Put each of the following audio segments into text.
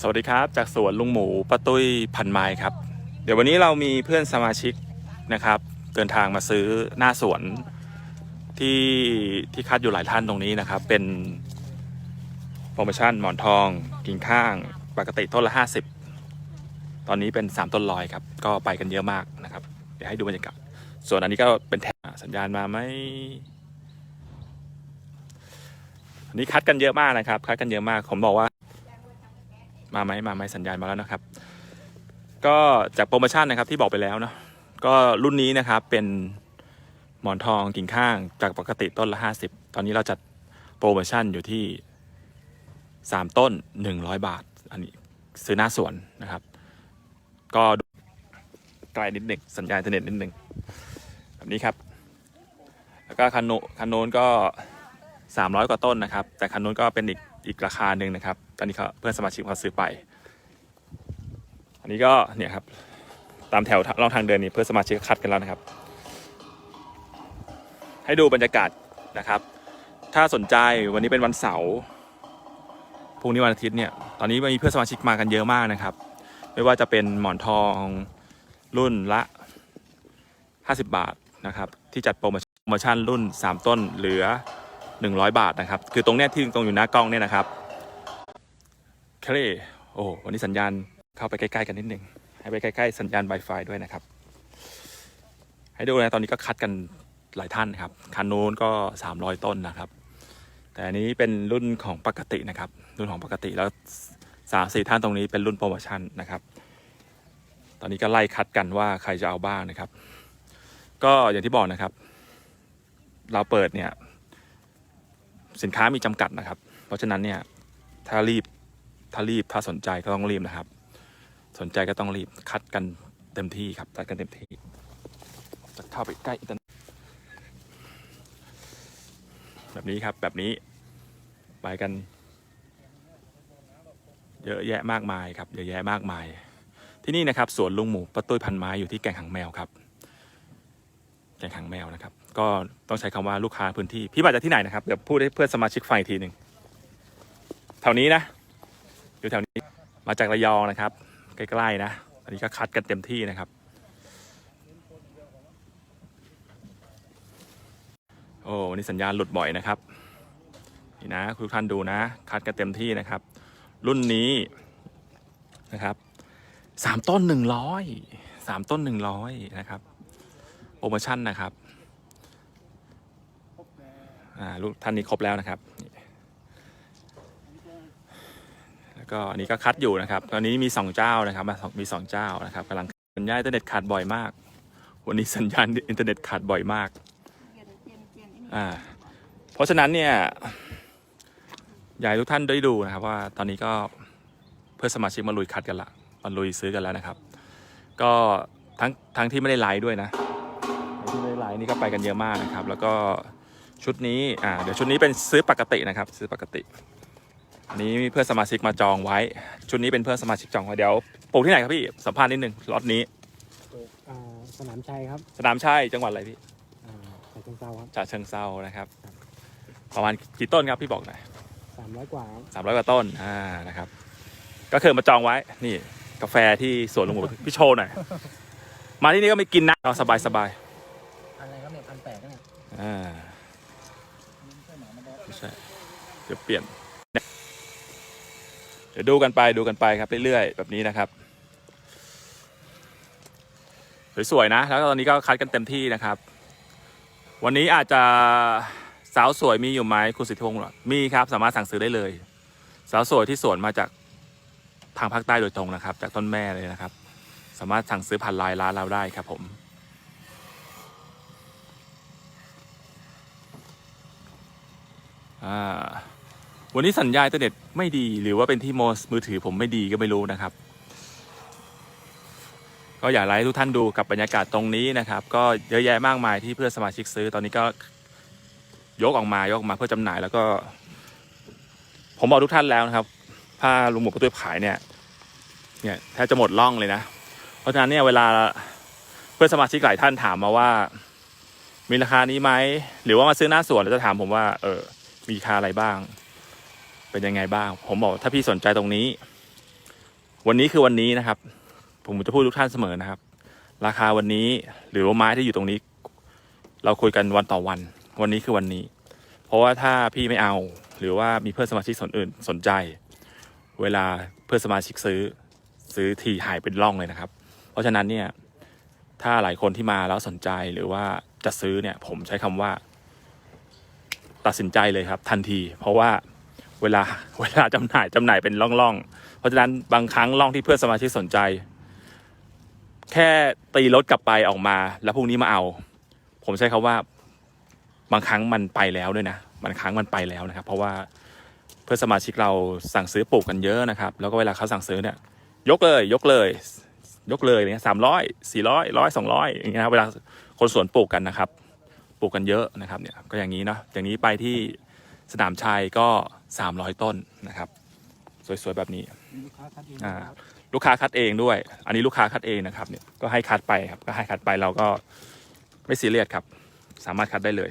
สวัสดีครับจากสวนลุงหมูป้าตุ้ยพันไม้ครับ เดี๋ยววันนี้เรามีเพื่อนสมาชิกนะครับ เดินทางมาซื้อหน้าสวนที่ที่คัดอยู่หลายท่านตรงนี้นะครับ เป็นโปรโมชั่นหมอนทองกิ่งข้างปกติต้นละ 50 ตอนนี้เป็น 3 ต้นลอยครับ ก็ไปกันเยอะมากนะครับ เดี๋ยวให้ดูบรรยากาศส่วนอันนี้ก็เป็นแถบสัญญาณมาไหมอันนี้คัดกันเยอะมากนะครับ คัดกันเยอะมากผมบอกว่า มาไหมมาไหมสัญญาณมาแล้วนะครับ ก็จากโปรโมชั่นนะครับที่บอกไปแล้วเนาะก็รุ่นนี้นะครับเป็นหมอนทองกิ่งข้างจากปกติต้นละ 50 ตอนนี้เราจัดโปรโมชั่นอยู่ที่ 3 ต้น 100 บาท อันนี้ซื้อหน้าสวนนะครับ ก็ไกลนิดหนึ่งสัญญาณอินเทอร์เน็ตนิดหนึ่งแบบนี้ครับ แล้วก็คันโนคันโนนก็ 300 กว่าต้นนะครับ แต่คันโน้นก็เป็นอีกอีกราคาหนึ่งนะครับ ตอนนี้เขาเพื่อนสมาชิกเขาซื้อไป อันนี้ก็เนี่ยครับตามแถวรองทางเดินนี่เพื่อนสมาชิกคัดกันแล้วนะครับ ให้ดูบรรยากาศนะครับ ถ้าสนใจวันนี้เป็นวันเสาร์พรุ่งนี้วันอาทิตย์เนี่ยตอนนี้มีเพื่อนสมาชิกมากันเยอะมากนะครับ ไม่ว่าจะเป็นหมอนทองรุ่นละ 50 บาทนะครับ ที่จัดโปรโมชั่นรุ่น 3 ต้นเหลือ 100 บาทนะครับ คือตรงเนี้ยที่ตรงอยู่หน้ากล้องเนี่ยนะครับเคลโอ้วันนี้สัญญาณเข้าไปใกล้ๆกันนิดนึงให้ไปใกล้ๆสัญญาณ Wi-Fi ด้วยนะครับ ให้ดูนะตอนนี้ก็คัดกันหลายท่านครับคันนู้นก็ 300 ต้นนะครับ แต่อันนี้เป็นรุ่นของปกตินะครับ รุ่นของปกติแล้วสามสี่ท่านตรงนี้เป็นรุ่นโปรโมชั่นนะครับ ตอนนี้ก็ไล่คัดกันว่าใครจะเอาบ้างนะครับ ก็อย่างที่บอกนะครับ เราเปิดเนี่ย สินค้ามีจำกัดนะครับ เพราะฉะนั้นเนี่ยถ้ารีบถ้ารีบถ้าสนใจก็ต้องรีบนะครับ สนใจก็ต้องรีบคัดกันเต็มที่ครับคัดกันเต็มที่จะเข้าไปใกล้อินเทอร์แบบนี้ครับแบบนี้ไปกัน เยอะแยะมากมายครับเยอะแยะมากมาย ที่นี่นะครับสวนลุงหมูป้าตุ้ยพันไม้อยู่ที่แก่งหางแมวครับ แก่งหางแมวนะครับ ก็ต้องใช้คำว่าลูกค้าพื้นที่ พี่มาจากที่ไหนนะครับ เดี๋ยวพูดให้เพื่อนสมาชิกฟังอีกทีหนึ่งแถวนี้นะ อยู่แถวนี้มาจากระยองนะครับ ใกล้ๆนะ อันนี้ก็คัดกันเต็มที่นะครับ โอ้วันนี้สัญญาณหลุดบ่อยนะครับ นี่นะทุกท่านดูนะ คัดกันเต็มที่นะครับ รุ่นนี้นะครับสามต้นหนึ่งร้อยสามต้นหนึ่งร้อยนะครับโปรโมชั่นนะครับ ลูกท่านนี้ครบแล้วนะครับ แล้วก็อันนี้ก็คัดอยู่นะครับ ตอนนี้มีสองเจ้านะครับ มีสองเจ้านะครับกำลังสัญญาณอินเทอร์เน็ตขาดบ่อยมาก วันนี้สัญญาณอินเทอร์เน็ตขาดบ่อยมากอ่าเพราะฉะนั้นเนี่ยอยากให้ทุกท่านได้ดูนะครับว่าตอนนี้ก็เพื่อสมาชิกมาลุยคัดกันละมาลุยซื้อกันแล้วนะครับ ก็ทั้งทั้งที่ไม่ได้ไลฟ์ด้วยนะที่ไม่ได้ไลน์นี่ก็ไปกันเยอะมากนะครับ แล้วก็ ชุดนี้อ่าเดี๋ยวชุดนี้เป็นซื้อปกตินะครับซื้อปกติ อันนี้มีเพื่อนสมาชิกมาจองไว้ ชุดนี้เป็นเพื่อนสมาชิกจองไว้เดี๋ยวปลูกที่ไหนครับพี่สัมภาษณ์นิดนึงล็อตนี้ อ่าสนามชัยครับสนามชัยจังหวัดอะไรพี่อ่าฉะเชิงเซาครับฉะเชิงเซานะครับ ประมาณกี่ต้นครับพี่บอกหน่อย สามร้อยกว่าครับสามร้อยกว่าต้น อ่า นะครับ ก็คือมาจองไว้ นี่ กาแฟที่สวนลุงหมูพี่โชว์หน่อย มาที่นี่ก็ไม่กินนะเอาสบายสบายอะไรครับเนี่ยพันแปดเนี่ย ๆอ่า ไม่ใช่ เดี๋ยวเปลี่ยน เดี๋ยวดูกันไปดูกันไปครับเรื่อยๆแบบนี้นะครับ สวยๆนะ แล้วตอนนี้ก็คัดกันเต็มที่นะครับ วันนี้อาจจะสาวสวยมีอยู่ไหมคุณสิทธิพงศ์หรอมีครับ สามารถสั่งซื้อได้เลย สาวสวยที่สวนมาจากทางภาคใต้โดยตรงนะครับ จากต้นแม่เลยนะครับ สามารถสั่งซื้อผ่านไลน์ร้านเราได้ครับผมอ่า วันนี้สัญญาณอินเทอร์เน็ตไม่ดี หรือว่าเป็นที่โมสมือถือผมไม่ดีก็ไม่รู้นะครับ ก็อยากให้ทุกท่านดูกับบรรยากาศตรงนี้นะครับ ก็เยอะแยะมากมายที่เพื่อนสมาชิกซื้อตอนนี้ก็ยกออกมายกออกมาเพื่อจำหน่ายแล้วก็ ผมบอกทุกท่านแล้วนะครับ ผ้าลุงหมูกระตุ้ยขายเนี่ย เนี่ยแทบจะหมดร่องเลยนะ เพราะฉะนั้นเนี่ยเวลาเพื่อนสมาชิกหลายท่านถามมาว่า มีราคานี้ไหมหรือว่ามาซื้อหน้าสวนแล้วจะถามผมว่า เออมีค่าอะไรบ้าง เป็นยังไงบ้าง ผมบอกถ้าพี่สนใจตรงนี้ วันนี้คือวันนี้นะครับ ผมจะพูดทุกท่านเสมอนะครับ ราคาวันนี้หรือว่าไม้ที่อยู่ตรงนี้ เราคุยกันวันต่อวัน วันนี้คือวันนี้ เพราะว่าถ้าพี่ไม่เอา หรือว่ามีเพื่อนสมาชิกสนอื่นสนใจ เวลาเพื่อนสมาชิกซื้อ ซื้อทีหายเป็นร่องเลยนะครับ เพราะฉะนั้นเนี่ยถ้าหลายคนที่มาแล้วสนใจหรือว่าจะซื้อเนี่ย ผมใช้คำว่า ตัดสินใจเลยครับ ทันที เพราะว่า เวลาเวลาจำหน่ายจำหน่ายเป็นร่องๆ เพราะฉะนั้นบางครั้งร่องที่เพื่อนสมาชิกสนใจ แค่ตีรถกลับไปออกมา แล้วพรุ่งนี้มาเอา ผมใช้คำว่า บางครั้งมันไปแล้วด้วยนะบางครั้งมันไปแล้วนะครับ เพราะว่าเพื่อนสมาชิกเราสั่งซื้อปลูกกันเยอะนะครับ แล้วก็เวลาเขาสั่งซื้อเนี่ย ยกเลย ยกเลย ยกเลยเนี่ยสามร้อยสี่ร้อยร้อยสองร้อยอย่างเงี้ยครับเวลาคนสวนปลูกกันนะครับ ปลูกกันเยอะนะครับเนี่ยก็อย่างนี้เนาะอย่างนี้ไปที่สนามชัยก็ สามร้อยต้นนะครับ สวยๆแบบนี้ลูกค้าคัดเองอ่าครับลูกค้าคัดเองด้วย อันนี้ลูกค้าคัดเองนะครับเนี่ยก็ให้คัดไปครับก็ให้คัดไปเราก็ไม่ซีเรียสครับ สามารถคัดได้เลย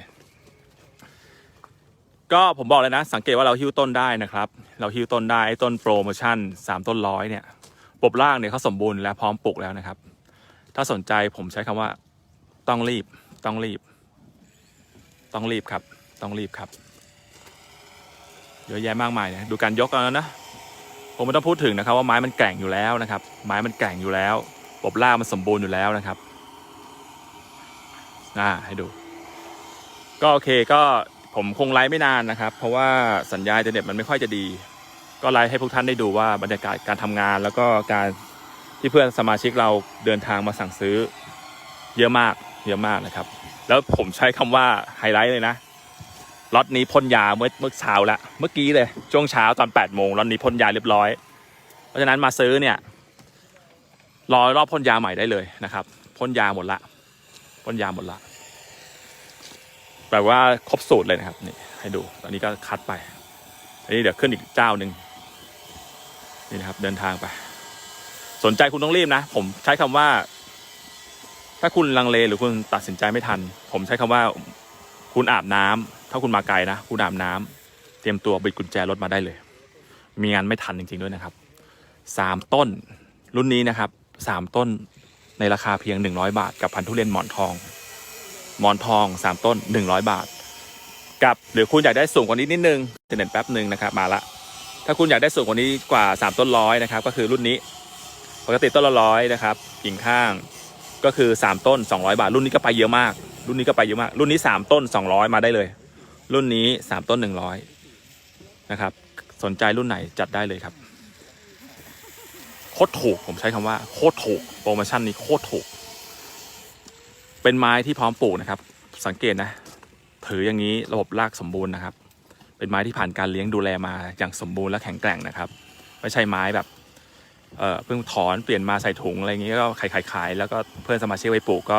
ก็ผมบอกเลยนะ สังเกตว่าเราหิ้วต้นได้นะครับ เราหิ้วต้นได้ไอ้ต้นโปรโมชั่นสามต้นร้อยเนี่ยปบล่างเนี่ยเขาสมบูรณ์และพร้อมปลูกแล้วนะครับ ถ้าสนใจผมใช้คำว่าต้องรีบต้องรีบ ต้องรีบครับ ต้องรีบครับ เยอะแยะมากมายเนี่ยดูการยกกันแล้วนะผมไม่ต้องพูดถึงนะครับว่าไม้มันแก่งอยู่แล้วนะครับ ไม้มันแก่งอยู่แล้วปบล่ามันสมบูรณ์อยู่แล้วนะครับอ่าให้ดู ก็โอเคก็ผมคงไลฟ์ไม่นานนะครับ เพราะว่าสัญญาณอินเทอร์เน็ตมันไม่ค่อยจะดี ก็ไลฟ์ให้พวกท่านได้ดูว่าบรรยากาศการทำงาน แล้วก็การที่เพื่อนสมาชิกเราเดินทางมาสั่งซื้อ เยอะมากเยอะมากนะครับ แล้วผมใช้คำว่าไฮไลท์เลยนะ ล็อตนี้พ่นยาเมื่อเมื่อเช้าละเมื่อกี้เลยช่วงเช้าตอน8ปดโมงล็อตนี้พ่นยาเรียบร้อย เพราะฉะนั้นมาซื้อเนี่ยรอรอบพ่นยาใหม่ได้เลยนะครับพ่นยาหมดละพ่นยาหมดละแปลว่าครบสูตรเลยนะครับนี่ให้ดูตอนนี้ก็คัดไปอันนี้เดี๋ยวขึ้นอีกเจ้าหนึ่งนี่นะครับ เดินทางไป สนใจคุณต้องรีบนะ ผมใช้คำว่า ถ้าคุณลังเลหรือคุณตัดสินใจไม่ทัน ผมใช้คำว่าคุณอาบน้ำถ้าคุณมาไกลนะคุณอาบน้ำเตรียมตัวบิดกุญแจรถมาได้เลย มีงานไม่ทันจริง ๆ ด้วยนะครับสามต้นรุ่นนี้นะครับสามต้นในราคาเพียงหนึ่งร้อยบาท กับพันธุเรียนหมอนทอง หมอนทองสามต้นหนึ่งร้อยบาท กับหรือคุณอยากได้สูงกว่านี้นิดนึงจะเน็ตแป๊บหนึ่งนะครับมาละ ถ้าคุณอยากได้สูงกว่านี้กว่าสามต้นร้อยนะครับ ก็คือรุ่นนี้ปกติต้นละร้อยนะครับกิ่งข้างก็คือ 3 ต้น 200 บาท รุ่นนี้ก็ไปเยอะมาก รุ่นนี้ก็ไปเยอะมาก รุ่นนี้ 3 ต้น 200 มาได้เลย รุ่นนี้3ต้น100นะครับ สนใจรุ่นไหนจัดได้เลยครับ โคตรถูกผมใช้คำว่าโคตรถูกโปรโมชั่นนี้โคตรถูก เป็นไม้ที่พร้อมปลูกนะครับ สังเกตนะ ถืออย่างนี้ระบบรากสมบูรณ์นะครับ เป็นไม้ที่ผ่านการเลี้ยงดูแลมาอย่างสมบูรณ์และแข็งแกร่งนะครับ ไม่ใช่ไม้แบบเอ่อเพิ่งถอนเปลี่ยนมาใส่ถุงอะไรอย่างงี้ก็ขายขายขายแล้วก็เพื่อนสมาชิกไปปลูกก็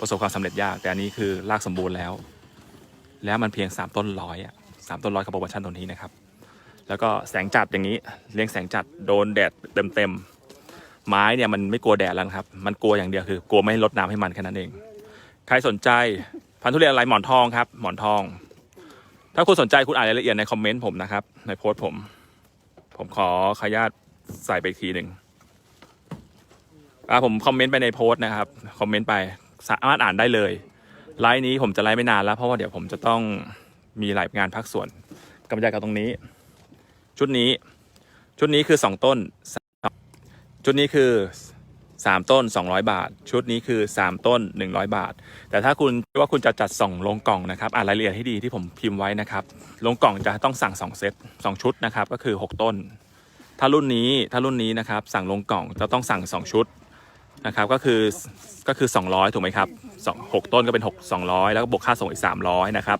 ประสบความสำเร็จยาก แต่อันนี้คือรากสมบูรณ์แล้ว แล้วมันเพียง 3 ต้นร้อยอะสามต้นร้อยกับโปรโมชั่นตัวนี้นะครับ แล้วก็แสงจัดอย่างนี้เลี้ยงแสงจัดโดนแดดเต็มๆไม้เนี่ยมันไม่กลัวแดดแล้วครับ มันกลัวอย่างเดียวคือกลัวไม่ให้รดน้ำให้มันแค่นั้นเอง ใครสนใจพันธุเรียนอะไรหมอนทองครับ หมอนทอง ถ้าคุณสนใจคุณอ่านรายละเอียดในคอมเมนต์ผมนะครับ ในโพสต์ผม ผมขอขออนุญาตใส่ไปอีกทีหนึ่งอ่าผมคอมเมนต์ไปในโพสต์นะครับ คอมเมนต์ไปสามารถอ่านได้เลย ไลฟ์นี้ผมจะไลฟ์ไม่นานแล้ว เพราะว่าเดี๋ยวผมจะต้องมีหลายงานพักส่วนกำลังใจกับตรงนี้ ชุดนี้ ชุดนี้คือ 2 ต้น ชุดนี้คือ 3 ต้น 200 บาท ชุดนี้คือ 3 ต้น 100 บาท แต่ถ้าคุณว่าคุณจะจัดส่งลงกล่องนะครับอ่านรายละเอียดให้ดีที่ผมพิมพ์ไว้นะครับลงกล่องจะต้องสั่ง 2 เซต2ชุดนะครับก็คือ 6 ต้น ถ้ารุ่นนี้ถ้ารุ่นนี้นะครับสั่งลงกล่องจะต้องสั่ง 2 ชุด นะครับก็คือก็คือ 200 ถูกไหมครับสองหกต้นก็เป็น 6 200 แล้วก็บวกค่าส่งอีก 300 นะครับ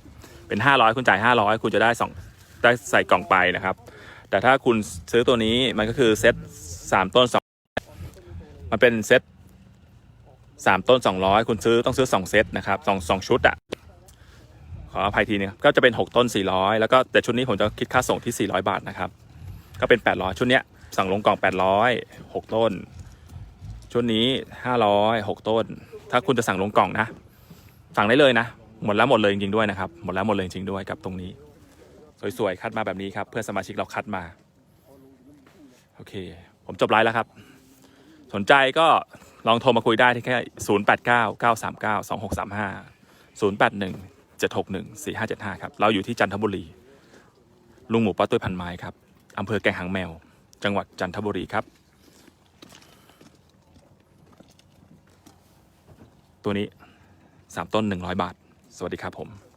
เป็น 500 คุณจ่าย 500 คุณจะได้สองได้ใส่กล่องไปนะครับ แต่ถ้าคุณซื้อตัวนี้มันก็คือเซต3ต้น 2 มันเป็นเซต3ต้น 200 คุณซื้อต้องซื้อ 2 เซตนะครับสองสองชุดอะขออภัยทีนึงก็จะเป็น 6 ต้น 400 แล้วก็แต่ชุดนี้ผมจะคิดค่าส่งที่ 400 บาทนะครับ ก็เป็น 800 ชุดเนี้ยสั่งลงกล่อง 800 6 ต้น ชุดนี้ห้าร้อยหกต้น ถ้าคุณจะสั่งลงกล่องนะ สั่งได้เลยนะ หมดแล้วหมดเลยจริงๆด้วยนะครับ หมดแล้วหมดเลยจริงด้วยกับตรงนี้ สวยๆ คัดมาแบบนี้ครับ เพื่อสมาชิกเราคัดมา โอเค ผมจบไลฟ์แล้วครับ สนใจก็ลองโทรมาคุยได้ที่แค่ศูนย์แปดเก้าเก้าสามเก้าสองหกสามห้าศูนย์แปดหนึ่งเจ็ดหกหนึ่งสี่ห้าเจ็ดห้าครับ เราอยู่ที่จันทบุรี ลุงหมูป้าตุ้ยพันไม้ครับอำเภอแก่งหางแมว จังหวัดจันทบุรีครับ ตัวนี้ 3 ต้น 100 บาท สวัสดีครับผม